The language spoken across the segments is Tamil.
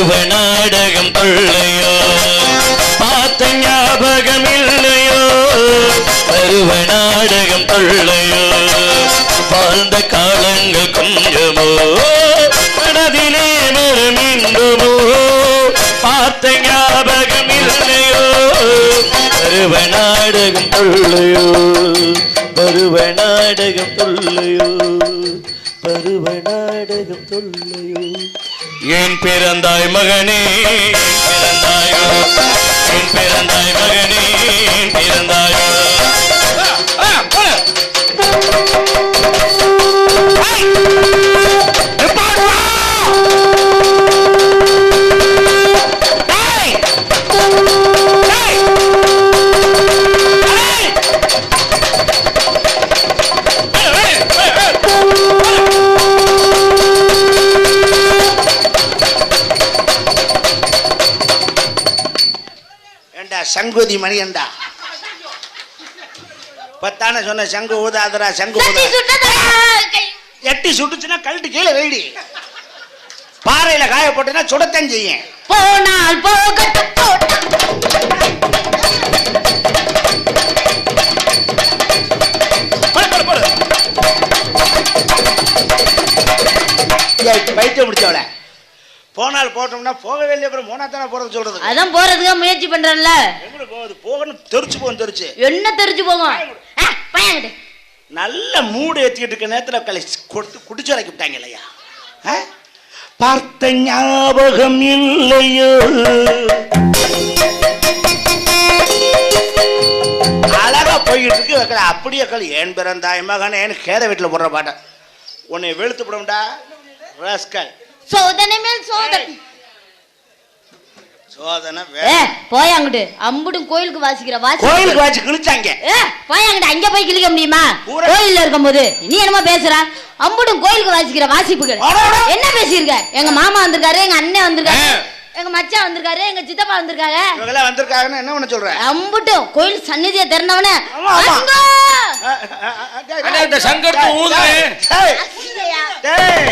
பருவ நாடகம் கொள்ளையோ பார்த்த ஞாபகம் இல்லையோ பருவ நாடகம் கொள்ளையோ வாழ்ந்த காலங்கள் கொஞ்சமோ? மனதிலே மறுமின்றுமோ பார்த்த ஞாபகம் இல்லையோ பருவ நாடகம் கொள்ளையோ பருவ நாடகம் கொள்ளையோ பருவ நாடகம் சொல்லையோ ஏன் பிறந்தாய் மகனே பிறந்தாயோ ஏன் பிறந்தாய் மகனே ஏன் பிறந்தாயோ ஏண்டா சங்குதி மணியண்டா பத்தான சொன்ன சங்கு ஊதாதரா சங்கு எட்டி சுட்டுச்சுன்னா கழட்டு கீழே வைடி பாறையில காய போட்டுனா சுடத்தான் செய்யும். போனால் போகட்டும் பைத்தியம் முடிச்சவள போனால் போட்டோம்னா போகவே இல்லை அப்புறம் போனா தானே போறது சொல்றது. அதான் போறதுக்கு முயற்சி பண்றேன்ல. எங்க போகுது போகணும் தெரிச்சு போகும் தெரிச்சு. என்ன தெரிஞ்சு போகும் நல்ல மூடு ஏத்திக்கிட்டு இருக்க நேரத்துல களி கொடுத்து குடிச்சு வரைக்கும் விட்டாங்க இல்லையா? பார்த்த ஞாபகம் இல்லையோ. அழகா போய்கிட்டு இருக்கு அப்படியே களி. ஏன் பிறந்தாய் மகனேன்னு கேத வீட்டுல போடுற பாட்டை. உன்னை வெளுத்து போடும்டா ராஸ்கல் சோதனை மேல் சோதனை. சோதனை ஏ போய் அங்கிட்டு. அம்புடும் கோயிலுக்கு வாசிக்கிற வாசி கோயிலுக்கு வாச்சு கிழிச்சாங்க. ஏ போய் அங்கிட்டு. அங்க போய் கிழிக்க முடியுமா? கோயில்ல இருக்கும்போது. நீ என்னமோ பேசுற? அம்புடும் கோயிலுக்கு வாசிக்கிற வாசிப்புகள். என்ன பேசியிருக்க? எங்க மாமா வந்திருக்காரு எங்க அண்ணன் வந்திருக்காரு. எங்க மச்சான் வந்திருக்காரு எங்க சித்தப்பா வந்திருக்காங்க. இவங்கெல்லாம் வந்திருக்காங்கன்னு என்ன பண்ண சொல்ற? அம்புட்டும் கோயில் சந்நிதியை திறந்தவன. இந்த. டேய்.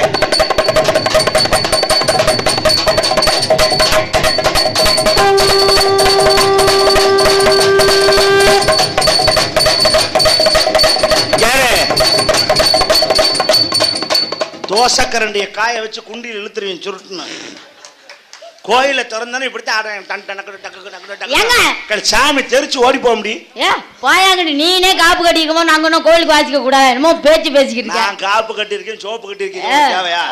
யாரு? தோசைக்கரண்டிய காய வச்சு குண்டியில் இழுத்துருவீங்க சுருட்டுன்னு. கோயில திறந்தானே இப்படித்தான் ஆடுறேன். டன் டனக்கு டக்கு டக்கு? டக்கு சாமி தெரிச்சு ஓடி போக முடியும். ஏ போயாங்கடி நீனே காப்பு கட்டிக்கமோ நாங்க ஒன்றும் கோயிலுக்கு வாசிக்க கூடாது? என்னமோ பேச்சு பேசிக்கிட்டு இருக்க. நான் காப்பு கட்டியிருக்கேன் சோப்பு கட்டியிருக்கேன். தேவையா?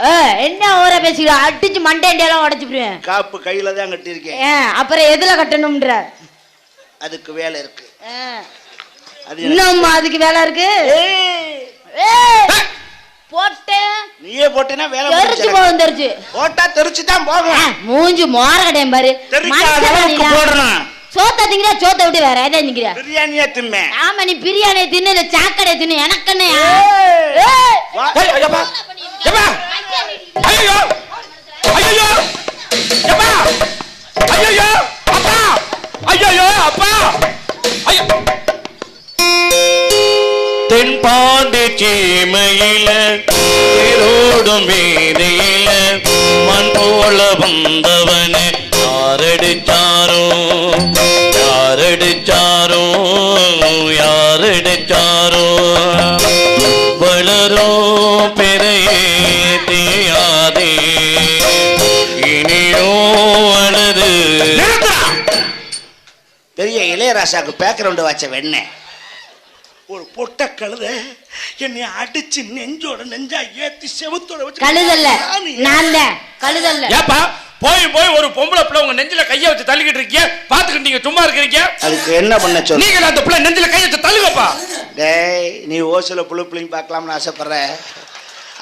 என்ன ஊரை பேசிக்கிற? அடிச்சு மண்டேண்டியெல்லாம் உடச்சுப்பிடுவேன். காப்பு கையில தான் கட்டியிருக்கேன். அப்புறம் எதுல கட்டணும்ன்ற? அதுக்கு வேலை இருக்கு. இன்னும் அதுக்கு வேலை இருக்கு? ஏ, போட்டேன் நீயே போட்டேன்னா வேலை தெரிச்சு முடிச்சிருக்கு. போகும் தெரிச்சு போட்டா தெரிச்சு தான் போகும் மூஞ்சி மோர கடையும் பாரு? போடணும். சோத்த திங்கிற சோத்த விட்டு வேற எதை பிரியாணியே திம்மே ஆமா நீ பிரியாணி தின்னு இல்ல சாக்கடை தின்னு. எனக்கு என்னையா? ஏய். ஏய். வா. ஏய், ஐயப்பா. ஏப்பா. ஐயோ ஐயோ எப்பா ஐயோ அப்பா. ஐயோ அப்பா. ஐயோ தென்பாண்டி சீமையில தேரோடும் வீதியில மண் போல வந்தவனே யாரடிச்சாரோ யாரடிச்சாரோ யாரடிச்சாரோ. வளரோ பெரையே தேயாதே இனியோ அழது பெரிய இளையராசாக்கு பேக்ரவுண்ட் வச்ச வெண்ணெய். ஒரு பொட்ட கழுத என்னை அடிச்சு நெஞ்சோட நெஞ்சா ஏத்தி செவுத்தோட வச்சு கழுதல்ல. நான் கழுதல்ல. ஏப்பா போய் போய் ஒரு பொம்பளை பிள்ளை உங்க நெஞ்சில கைய வச்சு தள்ளிக்கிட்டு இருக்கீங்க. பாத்துக்கிட்டு நீங்க சும்மா இருக்கிறீங்க. அதுக்கு என்ன பண்ண சொல்லு நீங்க அந்த பிள்ளை நெஞ்சில கைய வச்சு தள்ளுங்கப்பா. டேய் நீ ஓசில புழு புள்ளிங்க பார்க்கலாம்னு ஆசைப்படுற.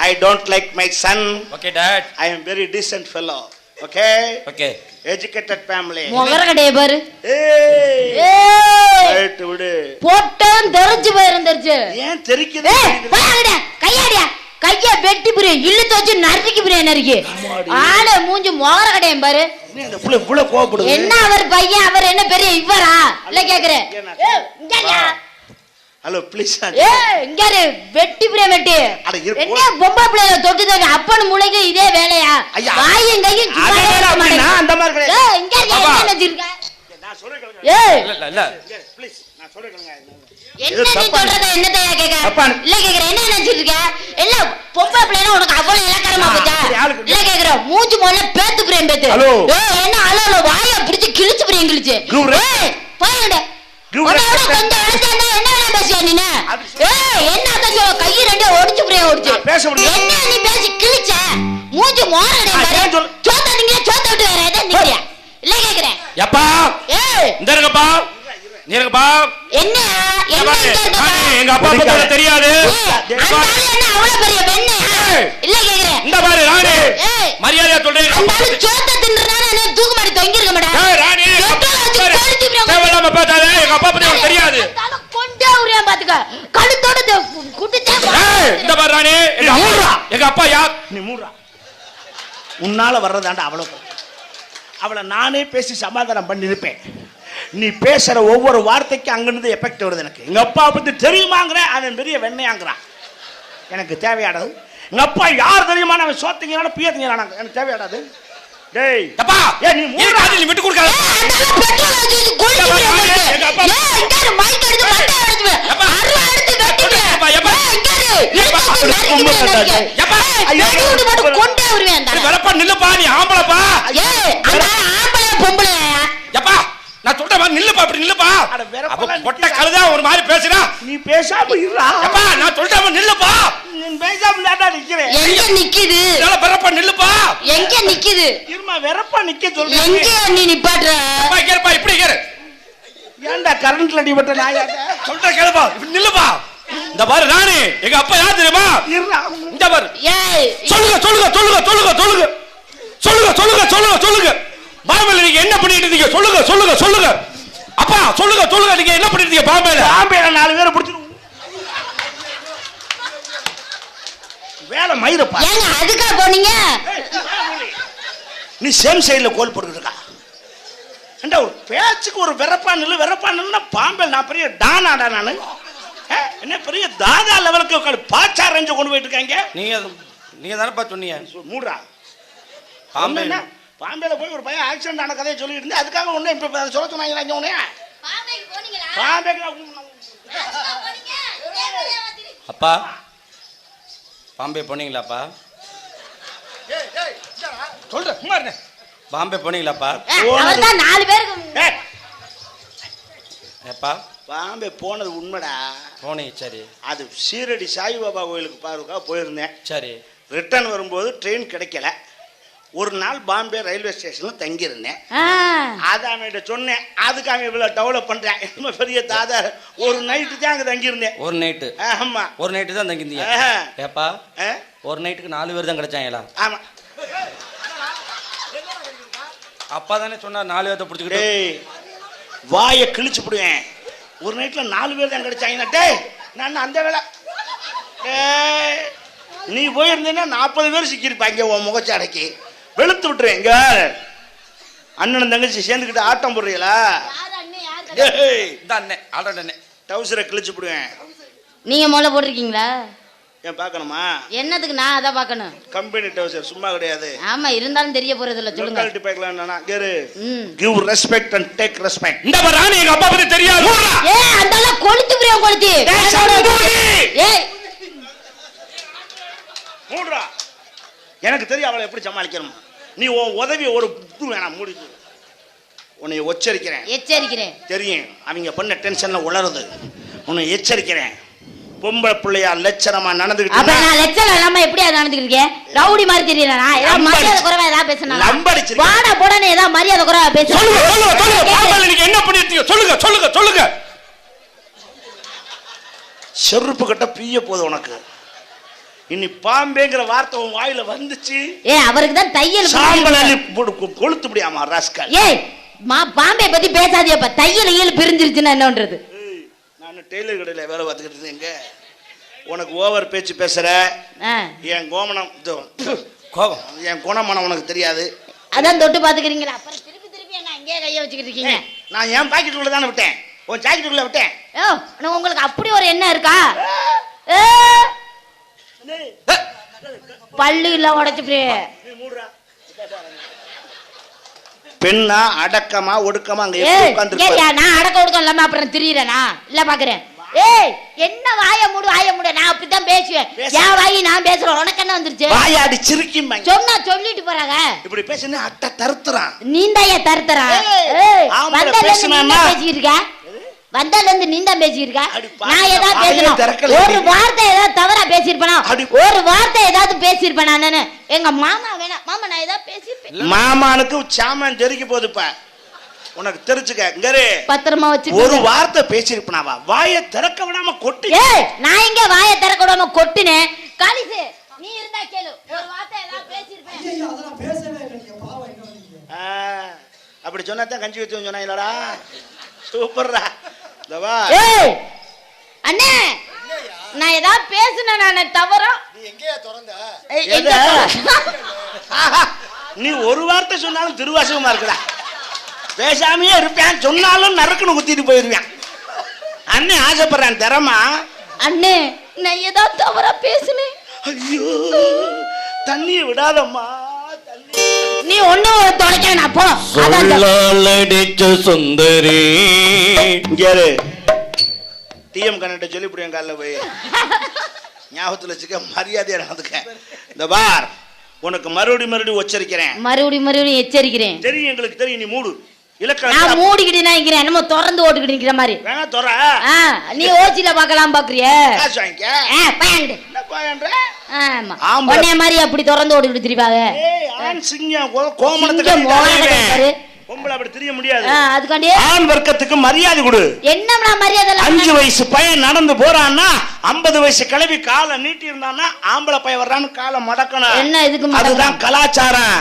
I don't like my son okay dad I am very decent fellow okay okay educated family முகர கடைய பாரு. ஏய். ஏய். ரைட் விடு. போட்டேன் தெரிச்சு போயிரும் தெரிச்சு ஏன் தெரிக்குது? போயாங்கடா கையாடியா. கைய வெட்டி புரியும் இழுத்து வச்சு நறுக்கி புரியும் நறுக்கி. ஆளு மூஞ்சி முகர கடையும் பாரு. என்ன இந்த புள்ள புள்ள கோவப்படுது? என்ன அவர் பையன் அவர் என்ன பெரிய இவரா? இல்ல கேக்குறேன். ஹலோ ப்ளீஸ் ஏ இங்க இரு, வெட்டி புரிய வெட்டி என்ன பொம்பளை பிள்ளைல தொட்டு தொட்டு அப்பன் மூளைக்கு இதே வேலையா. வாயும் கையும் அந்த மாதிரி கிடையாது. இங்க. என்ன நினைச்சிருக்க? நான் சொல்றேன் ஏய், இல்ல இல்ல, இல்ல ப்ளீஸ் நான் சொல்றேன் என்ன இது நீ தப்பா சொல்றத என்னத்தையா கேக்க? இல்ல கேக்குறேன், என்ன நினைச்சிட்டு இருக்க? இல்ல, பொம்பளை பிள்ளைன்னா உனக்கு அவ்வளவு இலக்காரமா போச்சா? இல்ல கேக்குறேன், மூஞ்சி முதல்ல பேத்து புரியும் பேத்து. ஹலோ. ஏய், என்ன அலோ, அலோ, வாயை பிடிச்சு கிழிச்சு. ஏய், போயிடு. பேச முடியும் என்ன நீ பேசி கிழிச்ச? மூஞ்சி மோரடை பாரு. சோத்த நீங்க சோத்த விட்டு வேற எதை நிக்கிறியா இல்ல கேக்குறேன். எப்பா? ஏய். இந்த இருக்கப்பா நீ இருக்கப்பா என்ன? எங்க அப்பா பத்தி தெரியாது. என்ன அவ்வளவு பெரிய பெண்ணு? இல்ல கேக்குறேன். இந்த பாரு ராணி. மரியாதையா சொல்றேன். சோத்த தின்றனால என்ன தூக்கு மாடி தொங்கி இருக்க மாட்டேன் தேவையில்லாம பேசாத. எங்க அப்பா பத்தி உனக்கு தெரியாது. கொண்டே உரியான் பாத்துக்க. கழுத்தோட இந்த பாரு ராணி. எங்க அப்பா- மூடுறா. எங்க அப்பா யார் நீ மூடுறா. உன்னால வர்றதாண்டா அவ்வளவு அவளை நானே பேசி சமாதானம் பண்ணிருப்பேன் நீ பேசுற ஒவ்வொரு வார்த்தைக்கும் அங்கிருந்து எஃபெக்ட் வருது எனக்கு. எங்க அப்பா பத்தி தெரியுமாங்கிற அவன் பெரிய வெண்ணையாங்கிறான். எனக்கு தேவையானது எங்க அப்பா யார் தெரியுமா அவன் சோத்திங்கிறான பியத்திங்கிறான எனக்கு தேவையானது டேய். தப்பா. நீ மூணு காதில் விட்டு கொடுக்காத. பெட்ரோல் அடிச்சு கோழி எங்க அப்பா. எங்க மைக் எடுத்து மட்டை எடுத்து அப்பா அருவா எடுத்து கொண்டே வருவேன் அந்த நில்லுப்பா நீ ஆம்பளப்பா. ஏய் அந்த ஆம்பளை பொம்பளை நான் சொல்ற மாதிரி நில்லுப்பா அப்படி நில்லுப்பா. அட, வெறப்பா அப்ப. பொட்ட கழுதா ஒரு மாதிரி பேசுறா நீ பேசாம இருடா. எப்பா நான் சொல்ற மாதிரி நில்லுப்பா. நீ பேசாம இல்லாட்டா நிக்கிறேன். எங்க நிக்குது? என்னால வரப்பா நில்லுப்பா. எங்க நிக்குது? இருமா வெறப்பா நிக்க சொல்றேன் எங்க நீ நிப்பாட்டுற? அப்பா கேருப்பா இப்படி கேரு ஏன்டா கரண்ட்ல அடிபட்ட நாயாட்ட சொல்ற கேளுப்பா இப்படி நில்லுப்பா. இந்த பாரு ராணி எங்க அப்பா யார் தெரியுமா? இருடா. இந்த பாரு. ஏய் சொல்லுங்க சொல்லுங்க சொல்லுங்க சொல்லுங்க சொல்லுங்க. சொல்லுங்க சொல்லுங்க சொல்லுங்க சொல்லுங்க. பாம்பேல நீங்க என்ன பண்ணிட்டு இருக்கீங்க சொல்லுங்க சொல்லுங்க சொல்லுங்க. அப்பா சொல்லுங்க சொல்லுங்க. நீங்க என்ன பண்ணிட்டு இருக்கீங்க பாம்பேல? பாம்பேல நாலு பேரை பிடிச்சிரு வேலை மயிரப்பா ஏங்க அதுக்கா போனீங்க? நீ சேம் சைடுல கோல் போட்டுக்கிட்டு இருக்கா? ஏண்டா ஒரு பேச்சுக்கு ஒரு வெறப்பா நில்லு வெறப்பா நில்லுனா பாம்பேல் நான் பெரிய டானாடா நானு. ஏ, என்ன பெரிய தாதா லெவலுக்கு உட்காந்து பாச்சா ரேஞ்ச கொண்டு போயிட்டு இருக்காங்க. நீங்க நீங்க தானப்பா சொன்னீங்க? மூடுறா. பாம்பே என்ன பாம்பேல போய் ஒரு பையன் ஆக்சிடென்ட் ஆன கதையை சொல்லிட்டு இருந்தேன். அதுக்காக ஒண்ணு இப்ப சொல்ல சொன்னாங்க உடனே பாம்பேக்கு அப்பா பாம்பே போனீங்களாப்பா? சொல்றேன் சும்மா பாம்பே போனீங்களாப்பா? நாலு பேருக்கு ஏப்பா? பாம்பே போனது உண்மைடா. போனீங்க சரி. அது சீரடி சாய்பாபா கோயிலுக்கு பாருக்கா போயிருந்தேன். சரி. ரிட்டர்ன் வரும்போது ட்ரெயின் கிடைக்கல. ஒரு நாள் பாம்பே ரயில்வே ஸ்டேஷன்ல தங்கியிருந்தேன். ஆ, அதை அவன்கிட்ட சொன்னேன். அதுக்கு அவன் இவ்வளவு டெவலப் பண்றேன். என்ன பெரிய தாதா. ஒரு நைட்டு தான் அங்க தங்கியிருந்தேன். ஒரு நைட்டு ஆமா. ஒரு நைட்டு தான் தங்கியிருந்தீங்க. ஏப்பா ஆ? ஒரு நைட்டுக்கு நாலு பேர் தான் கிடைச்சாங்களா? ஆமா. அப்பா தானே சொன்னார் நாலு பேர்த்த பிடிச்சிக்கிட்டு. டேய் வாயை கிழிச்சு விடுவேன் ஒரு நைட்ல நாலு பேர் தான் கிடைச்சாங்க டேய் நான் அந்த வேலை. டேய் நீ போயிருந்தீங்கன்னா நாற்பது பேர் சிக்கியிருப்பாங்க உன் முகச்சாடைக்கு. வெளுத்து விட்டுருவேன் இங்க அண்ணன் தங்கச்சி சேர்ந்துக்கிட்டு ஆட்டம் போடுறீங்களா? அண்ணன் ஆல்ரெடி அண்ணன் டவுசரை கிழிச்சு விடுவேன் நீங்க முதல்ல போட்டிருக்கீங்களா? ஏன் பார்க்கணுமா? என்னத்துக்கு நான் அதான் பார்க்கணும். கம்பெனி டவுசர் சும்மா கிடையாது. ஆமா இருந்தாலும் தெரிய போறது இல்ல சொல்லுங்க. லோக்காலிட்டி பார்க்கலாம் என்னன்னா கேரு. ம். Give respect and take respect இந்த ராணி எங்க அப்பா பத்தி தெரியாது. ஏ அந்த கொளுத்து புரியும் கொளுத்தி. ஏய் மூடுறா எனக்கு தெரியும் அவளை எப்படி சமாளிக்கணும். நீ உன் உதவி ஒரு இது வேணாம் மூடிட்டு உன்னை எச்சரிக்கிறேன். எச்சரிக்கிறேன். தெரியும். அவங்க பண்ண டென்ஷன்ல உளருது உன்னை எச்சரிக்கிறேன். பொம்பளை பிள்ளையா லட்சணமா அப்ப நடந்துக்கிட்டு நான் லட்சம் இல்லாம எப்படி அதை நடந்துக்கிட்டு இருக்கேன் ரவுடி மாதிரி தெரியலனா ஏதாவது லம்படிச்சு. மரியாதை குறைவா ஏதாவது பேசினா லம்படிச்சிருக்கேன். வாடா போடனே ஏதாவது மரியாதை குறைவா பேச சொல்லுங்க சொல்லுங்க சொல்லுங்க. நீங்க என்ன பண்ணிருக்கீங்க? சொல்லுங்க சொல்லுங்க சொல்லுங்க. செருப்பு கட்ட பிய போகுது உனக்கு. இனி பாம்பேங்கிற வார்த்தை உன் வாயில வந்துச்சு? ஏ அவருக்கு தான் தையல் சாம்பல். அள்ளி போடு, கொ- கொளுத்து முடியாமா ராஸ்கல் ஏய் மா பாம்பே பத்தி பேசாதியப்பா தையல் ஈயல் பிரிஞ்சிருச்சுன்னா என்னன்றது? நான் டெய்லர் கடையில் வேலை பார்த்துக்கிட்டு இருந்தேங்க உனக்கு ஓவர் பேச்சு பேசுற. என் கோமணம் இதோ, கோபம். என் குணமனம் உனக்கு தெரியாது. அதான் தொட்டு பாத்துக்கிறீங்களா அப்புறம் திருப்பி திருப்பி என்ன இங்கே கைய வச்சுக்கிட்டு இருக்கீங்க? நான் என் பாக்கெட்டுக்குள்ள தானே விட்டேன். உன் ஜாக்கெட்டுக்குள்ள விட்டேன். நான் உங்களுக்கு அப்படி ஒரு எண்ணம் இருக்கா? பல்லு இல்ல உடைச்சு பெண்ணா அடக்கமா ஒடுக்கமா அங்க நான் அடக்க ஒடுக்கம் இல்லாம அப்புறம் திரியறேனா இல்ல பாக்குறேன் ஏய் என்ன வாய மூடு வாய மூடு நான் அப்படித்தான் பேசுவேன். பேச- என் வாயி நான் பேசுறேன் உனக்கு என்ன வந்துருச்சு? சிரிக்கும் சொன்னா சொல்லிட்டு போறாங்க. இப்படி பேசினா அட்ட தருத்துறான். நீந்தாய ஆம்பளை வந்தால பேசிக்கிட்டு இருக்க? வந்தால இருந்து நீ தான் பாவி, நான் ஏதாவது வாயே பேசணும். திறக்கல. ஒரு வார்த்தை ஏதாவது தவறா பேசியிருப்பேனா? ஒரு வார்த்தை ஏதாவது பேசியிருப்பேன் நானு? எங்க மாமா வேணா மாமா நான் ஏதாவது பேசியிருப்பேன் மாமானுக்கு சாமான் தெறிக்க போகுதுப்பா உனக்கு தெரிச்சுக்க இங்கரு. பத்திரமா ஒரு வச்சு வார்த்தை பேசியிருப்பனாவா? வாயை திறக்க விடாம கொட்டி. ஏய் நான் எங்க வாயை திறக்க விடாம கொட்டினேன் காலிசு நீ இருந்தா கேளு. ஒரு வார்த்தை ஏதாவது பேசியிருப்பேன். ஐயோ, அதெல்லாம் பேசவே பாவம் அப்படி சொன்னா தான் கஞ்சி வச்சு சொன்னாங்களா சூப்பர்ரா இந்த வா ஏய்! அண்ணே! நான் ஏதாவது பேசுனேன் நான் தவறா? நீ ஒரு வார்த்தை சொன்னாலும் திருவாசகமா இருக்குடா. பேசாமையே இருப்பேன் சொன்னாலும் நறுக்குன்னு குத்திட்டு போயிருவேன். அண்ணன் ஆசைப்படுறேன் திறமா? அண்ணே நான் ஏதாவது தவறா பேசுனேன். ஐயோ தண்ணியை விடாதம்மா. நீ ஒண்ணு தொடக்க நான் போ. சொல்லாலடிச்ச சுந்தரி. இங்க இரு. டிஎம் கண்ணட்ட சொல்லி இப்படி என் காலில் போய். ஞாபகத்தில் வச்சுக்க மரியாதையா நடந்துக்க இந்த பார் உனக்கு மறுபடி மறுபடி உச்சரிக்கிறேன். மறுபடியும் மறுபடியும் எச்சரிக்கிறேன். தெரியும் எங்களுக்கு தெரியும் நீ மூடு. நான் மூடிக்கிட்டு நினைக்கிறேன் என்னமோ திறந்து ஓட்டுக்கிட்டு நிக்கிற மாதிரி. வேணா தொற. நீ ஓச்சில பார்க்கலாம் பாக்குறிய. ஆமா. உன்னைய மாதிரி அப்படி திறந்து ஓட்டுக்கிட்டு திரிவாங்க ஏய் ஆண் சிங்கம் கோமணத்துக்கு. பொம்பளை அப்படி தெரிய முடியாது அதுக்காண்டி ஆண் வர்க்கத்துக்கு மரியாதை கொடு என்னம்னா மரியாதை அஞ்சு வயசு பையன் நடந்து போறான்னா ஐம்பது வயசு கிளவி காலை நீட்டி இருந்தான்னா ஆம்பளை பையன் வர்றான்னு காலை மடக்கணும் என்ன இதுக்கு? அதுதான் கலாச்சாரம்.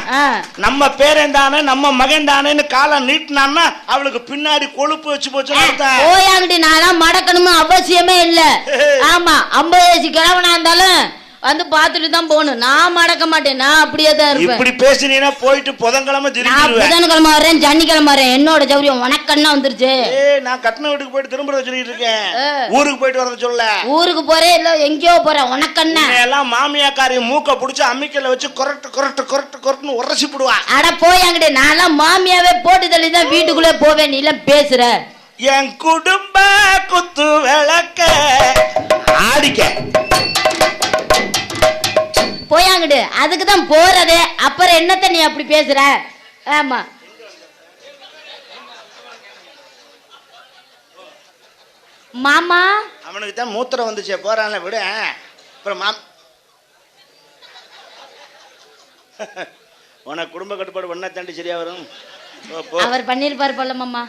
நம்ம பேரன் தானே நம்ம மகன் தானேன்னு காலை நீட்டினான்னா அவளுக்கு பின்னாடி கொழுப்பு வச்சு அர்த்தம் போயாங்கிட்டு நான்லாம் மடக்கணும்னு அவசியமே இல்ல. ஆமா ஐம்பது வயசு கிழவனா இருந்தாலும் வந்து பார்த்துட்டு தான் போகணும். நான் மடக்க மாட்டேன். நான் அப்படியே தான் இருப்பேன். இப்படி பேசினீங்கன்னா போயிட்டு புதன்கிழமை நான் திரும்பிடுவேன். புதன்கிழமை வரேன் சனிக்கிழமை வரேன் என்னோட சௌரியம் உனக்கண்ணா வந்துருச்சு? ஏய் நான் கட்டின வீட்டுக்கு போயிட்டு திரும்புறத சொல்லிட்டு இருக்கேன். ஊருக்கு போயிட்டு வரத சொல்ல. ஊருக்கு போறேன் இல்ல எங்கேயோ போறேன். உனக்கண்ணா எல்லாம் மாமியாக்காரி மூக்க புடிச்சு அம்மிக்கல்ல வச்சு கொரட்டு கொரட்டு கொரட்டு கொரட்டுன்னு உரசி போடுவா. அட போயாங்கிட்டு நான்லாம் மாமியாவே போட்டு தள்ளி தான் வீட்டுக்குள்ளே போவேன். நீ எல்லாம் பேசுற. என் குடும்ப குத்து விளக்க. ஆடிக்க. போயாங்கிட்டு அதுக்கு தான் போறதே. அப்புறம் என்னத்த நீ அப்படி பேசுற? ஆமா. மாமா? அவனுக்கு தான் மூத்திரம் வந்துச்சே போறான்ல விட. அப்புறம் மாம் உனக்கு குடும்ப கட்டுப்பாடு பண்ணா தாண்டி சரியா வரும். அவர் பண்ணிருப்பாரு போல மாமா.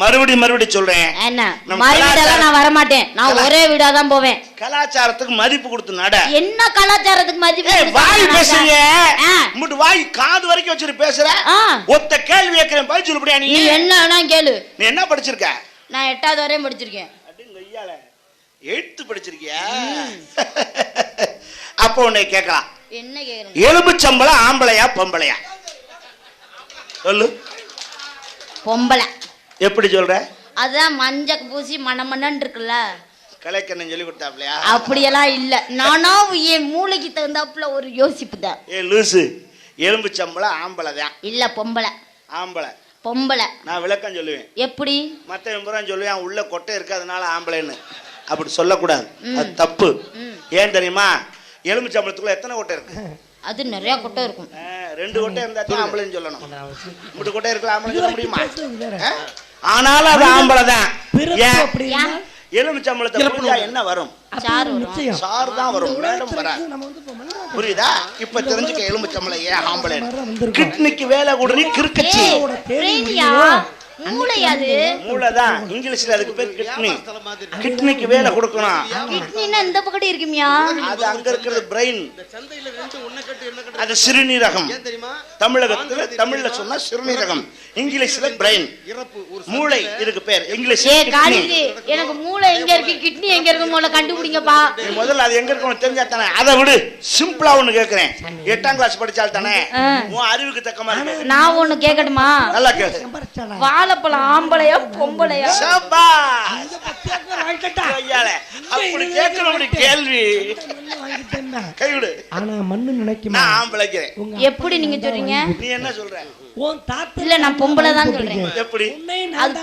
மறுபடி மறுபடி சொல்றேன். என்ன? நம்ம மறு வீடெல்லாம் கலாச்சாரம் நான் வரமாட்டேன். நான் கலா- ஒரே வீடா தான் போவேன். கலாச்சாரத்துக்கு மதிப்பு கொடுத்து நட. என்ன கலாச்சாரத்துக்கு மதிப்பு வாய் பேசுறீங்க. முட்டு வாய் காது வரைக்கும் வச்சுட்டு பேசுற. ஒத்த கேள்வி கேட்கிறேன் பதில் சொல்லுபடியா நீ? என்ன வேணா கேளு. நீ என்ன படிச்சிருக்க? நான் எட்டாவது வரையும் படிச்சிருக்கேன். அப்படிங்க ஐயால. எழுத்து படிச்சிருக்கியா? அப்ப உன்னை கேட்கலாம். என்ன கேக்குறேன்? எலும்புச்சம்பளம் ஆம்பளையா பொம்பளையா? சொல்லு. பொம்பளை. எப்படி சொல்ற? அதான் மஞ்ச பூசி மணமணன் இருக்குல்ல கலைக்கண்ணன் சொல்லி கொடுத்தாப்லையா அப்படியெல்லாம் இல்ல. நானா என் மூளைக்கு தகுந்தாப்புல ஒரு யோசிப்பு தான் ஏ லூசு. எலும்புச்சம்பளம் ஆம்பளை தான் இல்ல பொம்பளை. ஆம்பளை. பொம்பளை. நான் விளக்கம் சொல்லுவேன். எப்படி? மற்ற எம்புறான் சொல்லுவேன் உள்ள கொட்டை இருக்கு அதனால ஆம்பளைன்னு. அப்படி சொல்லக்கூடாது. அது தப்பு. ஏன் தெரியுமா? எலும்புச்சம்பளத்துக்குள்ள எத்தனை கொட்டை இருக்கு? அது நிறைய கொட்டை இருக்கும். ஆ, ரெண்டு கொட்டை இருந்தா தான் ஆம்பளைன்னு சொல்லணும். மூட்டு கொட்டை இருக்கலாம் ஆம்பளை சொல்ல முடியுமா? ஆனாலும் அது ஆம்பளை தான் புரிஞ்சா என்ன வரும்? சாறு தான் வரும். மேடம் வராது. புரியுதா? இப்ப தெரிஞ்சுக்க எலும்புச்சம்பளம் ஏன் ஆம்பளை. கிட்னிக்கு வேலை கொடுறி கிறுக்கச்சி மூளையா அது. மூளைதான். இங்கிலீஷ்ல அதுக்கு பேர் கிட்னி. கிட்னிக்கு வேலை கொடுக்கணும். கிட்னின்னா இந்த பக்கத்து இருக்குமியா? அது அங்க இருக்கிறது பிரெயின் அது சிறுநீரகம். ஏன் தெரியுமா? தமிழகத்துல தமிழ்ல சொன்னா சிறுநீரகம். இங்கிலீஷ்ல பிரெயின் மூளை இதுக்கு பேர். இங்கிலீஷ் எனக்கு மூளை எங்க இருக்கு? கிட்னி எங்க இருக்கு கண்டுபிடிங்கப்பா. நீ முதல்ல அது எங்க இருக்கணும் தெரிஞ்சா தானே? அதை விடு. சிம்பிளா ஒண்ணு கேக்குறேன். எட்டாம் கிளாஸ் படிச்சால் தானே. உன் அறிவுக்கு தக்க மாதிரி. நான் ஒண்ணு கேக்கட்டுமா? நல்லா கேளு. வாழைப்பழம் ஆம்பளையா பொம்பளையா? அப்படி கேட்கணும் கேள்வி. கைவிடு. ஆனா மண்ணு நினைக்குமா? நான் ஆம்பளைக்கிறேன் உங்க எப்படி நீங்க சொல்றீங்க? நீ என்ன சொல்ற? உன் தாத்தா இல்ல நான் பொம்பளை தான் சொல்றேன். எப்படி? அது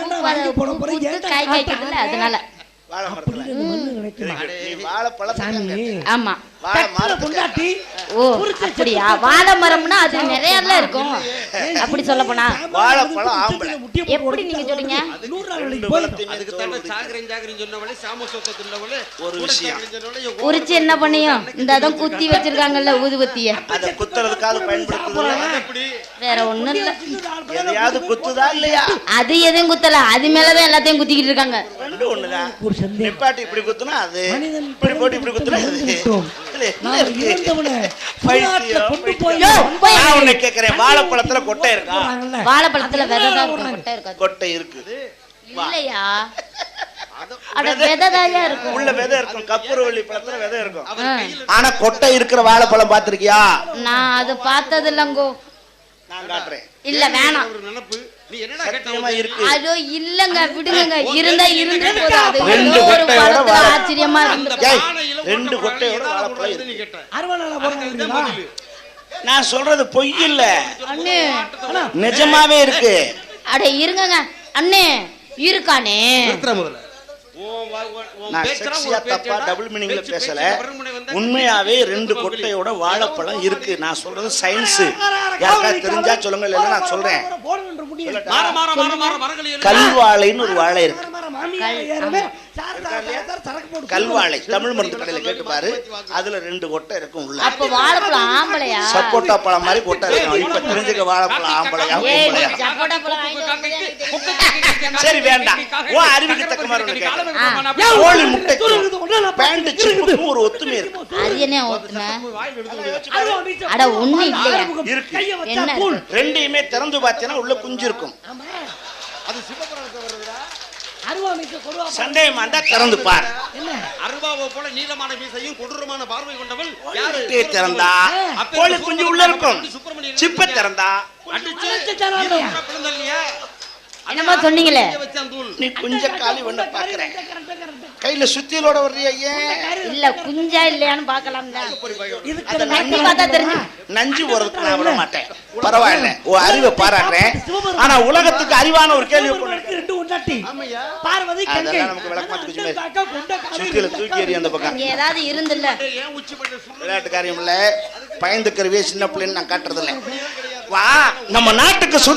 காய் அதனால. வாழை அப்படி மரத்துல இந்த மண்ணு நினைக்குமா நீ வாழைப்பழத்தை சாமி. ஆமா. வாழை டக்குனு மரத்துக்கு பொண்டாட்டி ஓ அப்படியா? வாழை மரம்னா அது நிறைய இருக்கும். அப்படி சொல்ல போனா. வாழைப்பழம் ஆம்பளை. எப்படி நீங்க சொல்றீங்க? உரிச்சு என்ன பண்ணியும்? இந்த அதான் குத்தி வச்சிருக்காங்கல்ல ஊதுபத்திய வேற ஒண்ணும் இல்ல. எதையாவது குத்துதா இல்லையா? அது எதையும் குத்தல. அது மேலதான் எல்லாத்தையும் குத்திக்கிட்டு இருக்காங்க. ரெண்டு ஒண்ணுதான் நிப்பாட்டி இப்படி குத்துனா அது? இப்படி போட்டு இப்படி குத்துனா அது? இருக்கு? வாழைப்பழத்துல கொட்டை இருக்கா. வாழைப்பழத்துல விதை தான் இருக்கும் கொட்டை இருக்காது கொட்டை இருக்கு. இல்லையா? உள்ள விதை இருக்கும். கப்பூரவள்ளி பழத்துல விதை இருக்கும். ஆனா கொட்டை இருக்கிற வாழைப்பழம் பாத்திருக்கியா நான் அது பார்த்தது இல்லங்கோ நான் காட்டுறேன். இல்ல வேணாம். ஒரு நினைப்பு. நீ என்னடா சத்தியமா கேட்ட இருக்கு. அதோ இல்லங்க விடுங்க இருந்தா இருந்து ரெண்டு கொட்டையோட ஆச்சரியமா இருந்து ரெண்டு கொட்டையோட வாழைப்பழம் இருக்கு. நீ கேட்ட. நான் சொல்றது பொய் இல்ல அண்ணே. நிஜமாவே இருக்கு. அட இருங்கங்க. அண்ணே இருக்கானே. முதல்ல. நான் செக்ஸியா தப்பா. டபுள் மீனிங்ல பேசல உண்மையாவே ரெண்டு கொட்டையோட வாழைப்பழம் இருக்கு நான் சொல்றது சயின்ஸ் யாருக்காவது தெரிஞ்சா சொல்லுங்க இல்லைன்னா நான் சொல்றேன். கல்வாழைன்னு ஒரு வாழை இருக்கு கல்வாழை தமிழ் மருந்து கடையில கேட்டு பாரு அதுல ரெண்டு கொட்டை இருக்கும் உள்ள. அப்ப வாழைப்பழம் ஆம்பளையா? சப்போட்டா பழம் மாதிரி கொட்டை இருக்கும். இப்ப தெரிஞ்சுக்க வாழைப்பழம் ஆம்பளையா சரி வேண்டாம். உன் அறிவுக்கு தக்க மாதிரி. கோழி முட்டைக்கும் பேண்ட் சிப்புக்கும் ஒரு ஒத்துமை இருக்கு. அது என்ன ஒத்துமை. அட ஒண்ணு இல்லையா. இருக்கு? ரெண்டையுமே திறந்து பார்த்தீங்கன்னா உள்ள குஞ்சு இருக்கும். ஆமா. அது சிவபுராணத்துல வருதுடா. அருவா வீச்ச கொடுவா பாரு. சந்தேகமா இருந்தா திறந்து பார். என்ன? அருவாவை போல நீளமான மீசையும் கொடூரமான பார்வை கொண்டவள் யாரு? திறந்தா கோழி குஞ்சு உள்ள இருக்கும். சிப்பை திறந்தா. அடிச்சு அடிச்சுட்டானா? என்னமா சொன்னீங்களே நீ குஞ்ச காலி ஒண்ணு பாக்குறேன் கையில சுத்தியலோட வர்றியா ஏன் இல்ல குஞ்சா இல்லையான்னு பாக்கலாம் இதுக்கு பார்த்தா தெரிஞ்சு நஞ்சு போறதுக்கு நான் விட மாட்டேன் பரவாயில்ல உன் அறிவை பாராட்டுறேன் ஆனா உலகத்துக்கு அறிவான ஒரு கேள்வி ரெண்டு பார்வதி கங்கை. நமக்கு விளக்கமா சுத்தியில தூக்கி எறி அந்த பக்கம் ஏதாவது இருந்துல்ல ஏன் விளையாட்டு காரியம் இல்ல பயந்துக்கிறவே சின்ன பிள்ளைன்னு நான் காட்டுறது இல்லை வா நம்ம நாட்டுக்கு சுத